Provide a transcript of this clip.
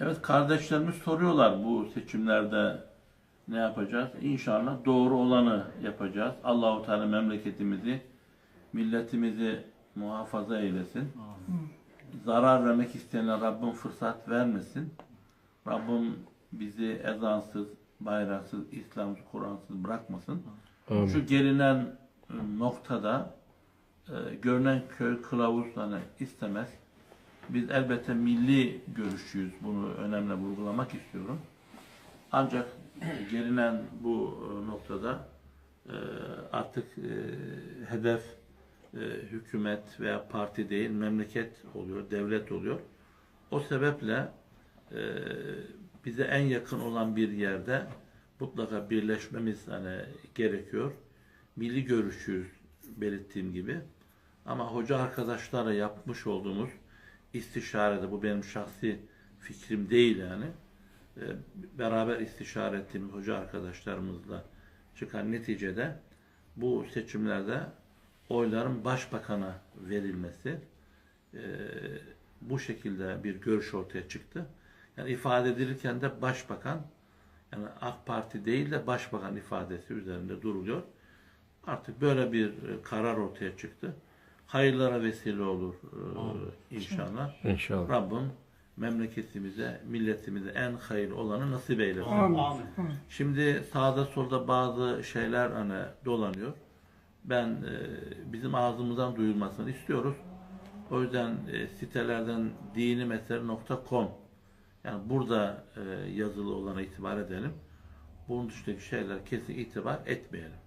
Evet kardeşlerimiz soruyorlar bu seçimlerde ne yapacağız? İnşallah doğru olanı yapacağız. Allahu Teala memleketimizi, milletimizi muhafaza eylesin. Zarar vermek isteyenler Rabbim fırsat vermesin. Rabbim bizi ezansız, bayraksız, İslamsız, Kur'ansız bırakmasın. Amin. Şu gelinen e, noktada e, görünen köy kılavuz istemez. Biz elbette milli görüşçüyüz. Bunu önemli vurgulamak istiyorum. Ancak gelinen bu e, noktada e, artık e, hedef hükümet veya parti değil, memleket oluyor, devlet oluyor. O sebeple bize en yakın olan bir yerde mutlaka birleşmemiz hani gerekiyor. Milli görüşüyüz belirttiğim gibi. Ama hoca arkadaşlarla yapmış olduğumuz istişarede bu benim şahsi fikrim değil yani. E, beraber istişare ettiğimiz hoca arkadaşlarımızla çıkan neticede bu seçimlerde oyların başbakana verilmesi e, bu şekilde bir görüş ortaya çıktı. Yani ifade edilirken de başbakan yani AK Parti değil de başbakan ifadesi üzerinde duruluyor. Artık böyle bir e, karar ortaya çıktı. Hayırlara vesile olur e, inşallah. İnşallah. Rabbim memleketimize, milletimize en hayırlı olanı nasip eylesin. Amin. Şimdi sağda solda bazı şeyler hani dolanıyor. Ben e, bizim ağzımızdan duyulmasını istiyoruz. O yüzden e, sitelerden dinimeseri.com yani burada e, yazılı olana itibar edelim. Bunun dışındaki şeyler kesin itibar etmeyelim.